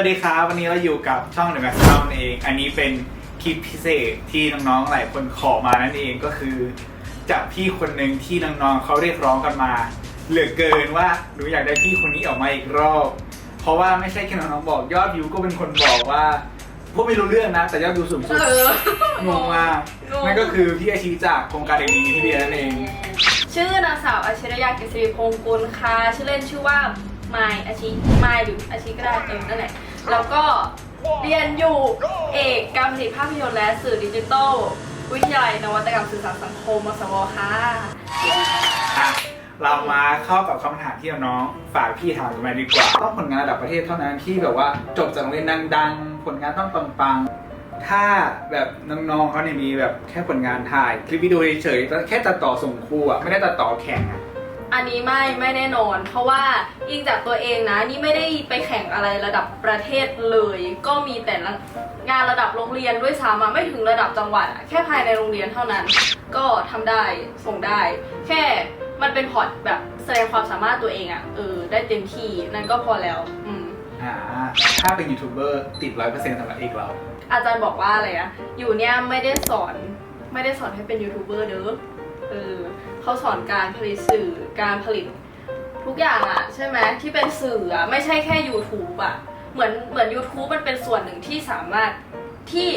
วัสดีครับ วันนี้เราอยู่กับช่องหนึ่งแม็กซ์เนั่นเอง อันนี้เป็นคลิปพิเศษที่น้องๆหลายคนขอมานั่นเองก็คือ จากพี่คนหนึ่งที่น้องๆเขาเรียกร้องกันมา เหลือเกินว่าหนูอยากได้พี่คนนี้ออกมาอีกรอบ เพราะว่าไม่ใช่แค่น้องๆบอกยอดวิวก็เป็นคนบอกว่าพวกไม่รู้เรื่องนะ แต่ยอดวิวสูงสุดเออ งงมากงง นั่นก็คือพี่อาชีจากโครงการเด็กดีที่เดียนั่นเอง ชื่อนางสาวอาชิรยากิษรีพงกุลค่ะ ชื่อเล่นชื่อว่าไมายอาชิไมายหรืออาชิก็ได้เออนั่นแหละ แล้วก็เรียนอยู่เอกการผลิตภาพยนตร์และสื่อดิจิทัลวิทยาลัยนวัตกรรมสื่อสารสังคมมสวค่ะอะ เรามาเข้ากับคำถามที่น้องฝากพี่ถามกันมาดีกว่า ต้องผลงานระดับประเทศเท่านั้นที่แบบว่าจบจากโรงเรียนดังๆ ผลงานต้องปังๆ ถ้าแบบน้องๆเขาเนี่ยมีแบบแค่ผลงานถ่าย คลิปวิดีโอเฉยๆแค่ตัดต่อส่งครูอะไม่ได้ตัดต่อแข่งอะ อันนี้ไม่ไม่แน่นอน เพราะว่าอิงจากตัวเองนะ นี่ไม่ได้ไปแข่งอะไรระดับประเทศเลย ก็มีแต่ละงานระดับโรงเรียนด้วยซ้ำอะไม่ถึงระดับจังหวัดอะแค่ภายในโรงเรียนเท่านั้น ก็ทำได้ส่งได้ แค่มันเป็นพอร์ตแบบแสดงความสามารถตัวเองอะเออได้เต็มที่นั่นก็พอแล้ว อืมอ่าถ้าเป็นยูทูบเบอร์ติดร้อยเปอร์เซ็นต์สำหรับเอกเรา อาจารย์บอกว่าอะไรอะอยู่เนี่ยไม่ได้สอนไม่ได้สอนให้เป็นยูทูบเบอร์เด้อเออ เขาสอนการผลิตสื่อการผลิตทุกอย่างอะใช่ไหมที่เป็นสื่ออะไม่ใช่แค่ YouTube อะเหมือนเหมือน YouTube มันเป็นส่วนหนึ่งที่สามารถที่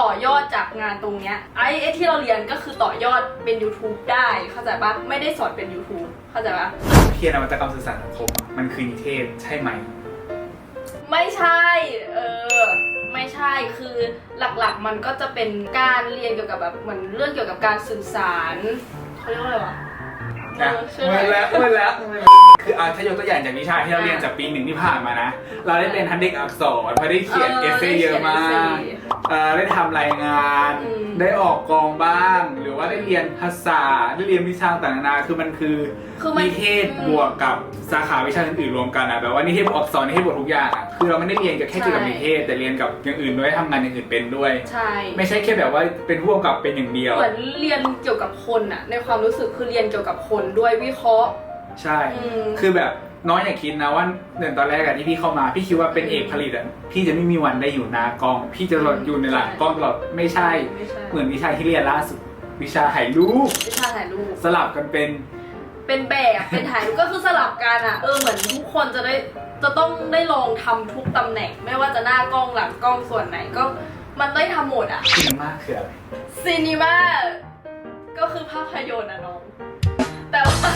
ต่อยอดจากงานตรงเนี้ยไอ้ไอ้ที่เราเรียนก็คือต่อยอดเป็น YouTube ได้เข้าใจปะไม่ได้สอนเป็น YouTube เข้าใจปะเพียรนวัตกรรมสื่อสารสังคมอะมันคือนิเทศใช่ไหม ไม่ใช่เออไม่ใช่คือหลักๆมันก็จะเป็นการเรียนเกี่ยวกับแบบเหมือนเรื่องเกี่ยวกับการสื่อสาร เขาเรียกว่าอะไรวะเอนะอใช่ไหมเมื่อแล้วเมื่อแล้วคืออะถ้ายกตัวอย่างจากวิชาที่เราเรียนจากปีหนึ่งที่ผ่านมานะ เราได้เป็นทันเด็กอักษรพอได้เขียนเอเซ่เยอะมาก เอ่อได้ทำรายงาน อืม ได้ออกกองบ้าง หรือว่าได้เรียนภาษาได้เรียนวิชาต่างๆนานาคือมันคือคือมันนิเทศบวกกับสาขาวิชาอื่นๆรวมกันอะแบบว่านิเทศบวกอักษรนิเทศบวกทุกอย่างอะคือเราไม่ได้เรียนกับแค่เกี่ยวกับนิเทศแต่เรียนกับอย่างอื่นด้วยทำงานอย่างอื่นเป็นด้วย ใช่ ไม่ใช่แค่แบบว่าเป็นผู้กำกับเป็นอย่างเดียว เหมือนเรียนเกี่ยวกับคนอะในความรู้สึกคือเรียนเกี่ยวกับคนด้วยวิเคราะห์ ใช่ อืม คือแบบ น้อยอย่าคิดนะว่าเดือนตอนแรกอะที่พี่เข้ามา พี่คิดว่าเป็นเอกผลิตอะพี่จะไม่มีวันได้อยู่หน้ากล้อง พี่จะหลดอยู่ในหลังกล้องตลอดไม่ใช่ ไม่ใช่เหมือนวิชาที่เรียนล่าสุด วิชาถ่ายรูปวิชาถ่ายรูป สลับกันเป็น เป็นแบบ เป็นถ่ายรูปก็คือสลับกันอะเออ เหมือนทุกคนจะได้ จะต้องได้ลองทำทุกตำแหน่ง ไม่ว่าจะหน้ากล้องหลังกล้องส่วนไหนก็ มันได้ทำหมดอะซีนีมาคืออะไรซีนีมาก็คือภาพยนตร์อะน้อง แต่ว่า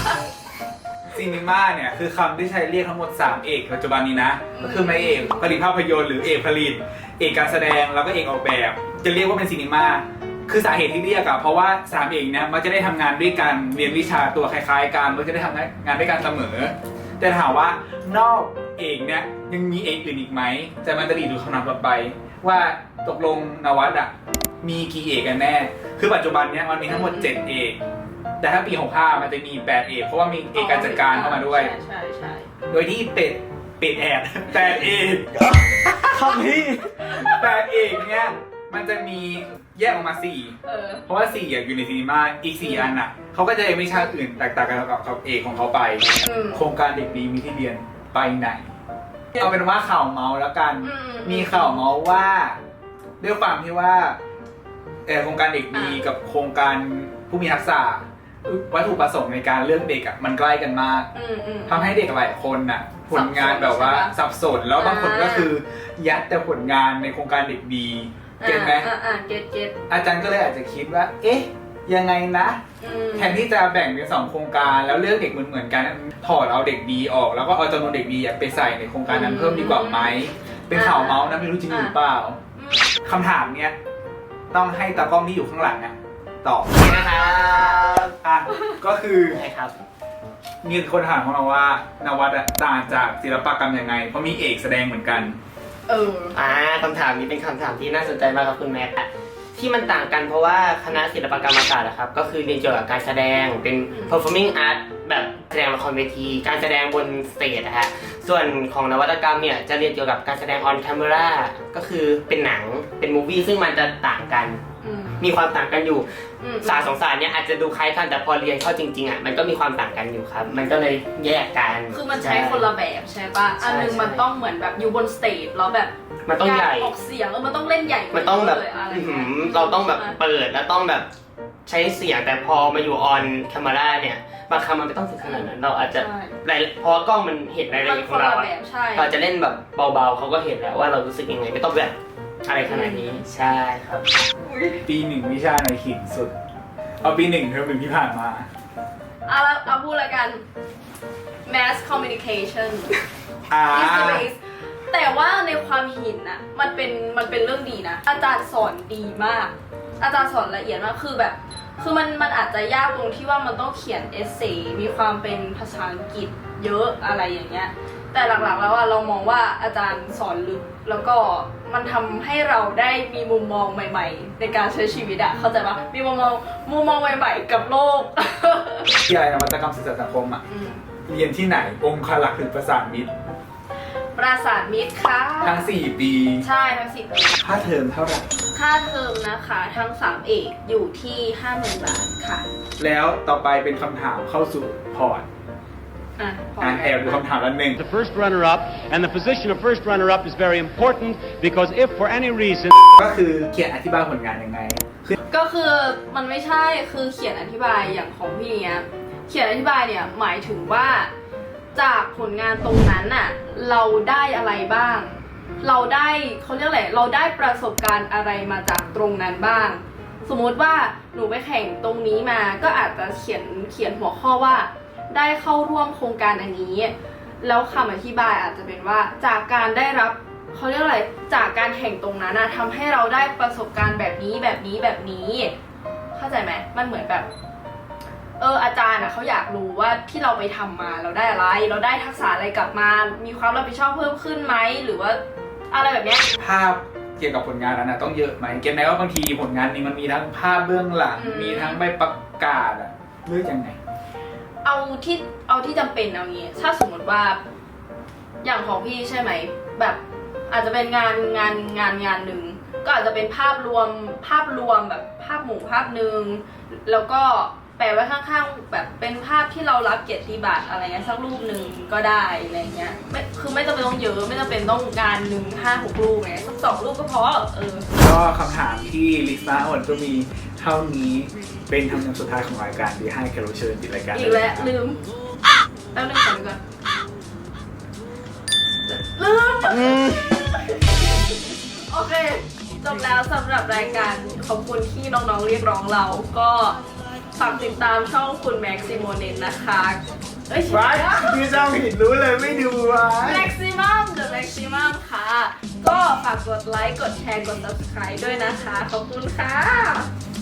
ซีนีมาเนี่ยคือคำที่ใช้เรียกทั้งหมด 3 เอกปัจจุบันนี้นะอืมก็คือไม่เอกผลิตภาพยนตร์หรือเอกผลิต เอกการแสดงแล้วก็เอกออกแบบ จะเรียกว่าเป็นซีนีมาคือสาเหตุที่เรียกอะเพราะว่าสามเอกเนี่ยมันจะได้ทำงานด้วยกันเรียนวิชาตัวคล้ายๆกันมันจะได้ทำงานด้วยกันเสมอ แต่ถามว่านอกเอกเนี่ยยังมีเอกอื่นอีกไหมแต่มันจะดีดูคำนามต่อไป ว่าตกลงนวัดอะมีกี่เอกกันแน่ คือปัจจุบันเนี่ยมันมีทั้งหมด 7 เอก แต่ถ้าปี65มันจะมี8เอกเพราะว่ามีเอกการจัดการเข้ามาด้วย ใช่ใช่ใช่โดยที่เป็ดเป็ดแอดแปดเอกคำพี่แปดเอกเนี่ยมันจะมีแยกออกมาสี่เออ เพราะว่าสี่อะอยู่ในซีนีมาอีกสี่อันอะเขาก็จะเรียนวิชาอื่นแตกต่างกันกับกับเอกของเขาไป อืม โครงการเด็กดีมีที่เรียนไปไหน เอาเป็นว่าข่าวเมาส์แล้วกัน อืมีข่าวเมาส์ว่าด้วยความที่ว่าเอ่อโครงการเด็กดีอะกับโครงการผู้มีทักษะ วัตถุประสงค์ในการเลือกเด็กอะมันใกล้กันมากอืมอืม ทำให้เด็กหลายคนน่ะผลงานแบบว่าสับสนใช่ปะสับสนแล้วบางคนอ่า ก็คือยัดแต่ผลงานในโครงการเด็กดีเก็ตไหมอ่าอ่าเก็ตเก็ตอาจารย์ก็เลยอาจจะคิดว่า เอ๊ะ ยังไงนะ อืม แทนที่จะแบ่งเป็นสองโครงการแล้วเลือกเด็กเหมือนๆกันถอดเอาเด็กดีออก แล้วก็เอาจำนวนเด็กดีอะไปใส่ในโครงการนั้นเพิ่มดีกว่าไหมเป็นข่าวเมาส์นะไม่รู้จริงหรือเปล่าอืมคำถามเนี้ยต้องให้ตากล้องที่อยู่ข้างหลังอะ ตอบนะครับอะก็คือใช่ครับ มีคนถามเข้ามาว่านวัดอะต่างจากศิลปกรรมยังไง เพราะมีเอกแสดงเหมือนกัน เออ อ่าคำถามนี้เป็นคำถามที่น่าสนใจมากครับคุณแม็กซ์อะที่มันต่างกันเพราะว่าคณะศิลปกรรมศาสตร์อะครับ ก็คือเรียนเกี่ยวกับการแสดงเป็นอืม performing art แบบแสดงละครเวที การแสดงบนสเตจนะฮะส่วนของนวัตกรรมเนี่ยจะเรียนเกี่ยวกับการแสดง on camera ก็คือเป็นหนังเป็นมูวี่ซึ่งมันจะต่าง กัน อืมมีความต่างกันอยู่ อืมศาสตร์สองศาสตร์เนี่ยอาจจะดูคล้ายกันแต่พอเรียนเข้าจริงๆอะมันก็มีความต่างกันอยู่ครับ มันก็เลยแยกกัน คือมันใช้คนละแบบใช่ปะอันหนึงใช่ มันต้องเหมือนแบบอยู่บนสเตจแล้วแบบมันต้องใหญ่ การออกเสียงเออมันต้องเล่นใหญ่มันต้องแบบเลยอะไรอื้อหืเงี้ยอเราต้องแบบใช่ไหมเปิดแล้วต้องแบบใช้เสียงแต่พอมาอยู่ออนแคมเมราเนี่ยบางคำมันไม่ต้องถึงขนาดนั้น เราอาจจะใช่รายเพราะว่ากล้องมันเห็นรายละมันเอียดคของนเราละอะแบบใช่ เราจะเล่นแบบเบาๆเขาก็เห็นแล้วว่าเรารู้สึกยังไงไม่ต้องแบบ อะไรขนาดนี้ใช่ครับ ปีหนึ่งวิชาไหนขิงสุด เอาปีหนึ่งเทอมหนึ่งที่ผ่านมา เอาละเอาพูดละกัน mass communication อ่า is the base แต่ว่าในความหินน่ะมันเป็นมันเป็นเรื่องดีนะ อาจารย์สอนดีมาก อาจารย์สอนละเอียดมากคือแบบ คือมันมันอาจจะยากตรงที่ว่ามันต้องเขียนเอเซมีความเป็นภาษาอังกฤษเยอะอะไรอย่างเงี้ย แต่หลักๆแล้วอะเรามองว่าอาจารย์สอนลึก แล้วก็มันทำให้เราได้มีมุมมองใหม่ ๆ ในการใช้ชีวิตอะเข้าใจปะมีมุมมองมุมมองใหม่ ๆ กับโลกที่อะไรนวัตกรรมสื่อสารสังคมอะอืมเรียนที่ไหนองค์คารักษ์หรือประสานมิตรปราสาทมิตรค่ะทั้ง 4 ปี ใช่ทั้งสิบค่าเทอมเท่าไหร่ค่าเทอมนะคะทั้ง 3 เอกอยู่ที่ 50,000 บาทค่ะ แล้วต่อไปเป็นคำถามเข้าสู่พอร์ต อะพออ่านไหมแอบดูคำถามละหนึ่ง The first runner-up, and the position of first runner-up is very important because if for any reason ก็คือเขียนอธิบายผลงานยังไง คือก็คือมันไม่ใช่คือเขียนอธิบายอย่างของพี่เนี้ยเขียนอธิบายเนี่ยหมายถึงว่า จากผลงานตรงนั้นน่ะเราได้อะไรบ้าง เราได้เขาเรียกอะไรเราได้ประสบการณ์อะไรมาจากตรงนั้นบ้าง สมมุติว่าหนูไปแข่งตรงนี้มาก็อาจจะเขียนเขียนหัวข้อว่า ได้เข้าร่วมโครงการอันนี้ แล้วคำอธิบายอาจจะเป็นว่าจากการได้รับเขาเรียกอะไรจากการแข่งตรงนั้นนะทำให้เราได้ประสบการณ์แบบนี้แบบนี้แบบนี้ เข้าใจไหมมันเหมือนแบบเอออาจารย์อะเขาอยากรู้ว่าที่เราไปทำมาเราได้อะไร เราได้ทักษะอะไรกลับมา มีความรับผิดชอบเพิ่มขึ้นไหมหรือว่าอะไรแบบเนี้ยภาพเกี่ยวกับผลงานนั้นนะต้องเยอะไหมเก็ตไหมว่าบางทีผลงานนี้มันมีทั้งภาพเบื้องหลังอืมมีทั้งใบประกาศอะเลือกยังไง เอาที่เอาที่จำเป็นเอางี้ ถ้าสมมติว่าอย่างของพี่ใช่ไหม แบบอาจจะเป็นงานงานงานงานหนึ่งก็อาจจะเป็นภาพรวมภาพรวมแบบภาพหมู่ภาพหนึ่งแล้วก็แปะไว้ข้างๆ แบบเป็นภาพที่เรารับเกียรติบัตรอะไรเงี้ยสักรูปหนึ่งก็ได้อะไรเงี้ยไม่คือไม่จำเป็นต้องเยอะไม่จำเป็นต้องงานหนึ่งห้าหกรูปไงสักสองรูปก็พอเออ ก็คำถามที่ลิสต์มาทั้งหมดก็มี เท่านี้เป็นคำนำสุดท้ายของรายการที่ให้แขกรับเชิญปิดรายการอีกแล้วลืมแป๊บนึงก่อนดีกว่อนลืม โอเค จบแล้วสำหรับรายการขอบคุณที่น้องๆเรียกร้องเราก็ฝากติดตามช่องคุณแม็กซิโมเนนนะคะ เอ้ยว้ายคือจำผิดรู้เลยไม่ดูไว้แม็กซิมัม The Maximum ค่ะ ก็ฝากกดไลค์ กดแชร์ กด subscribe ด้วยนะคะ ขอบคุณค่ะ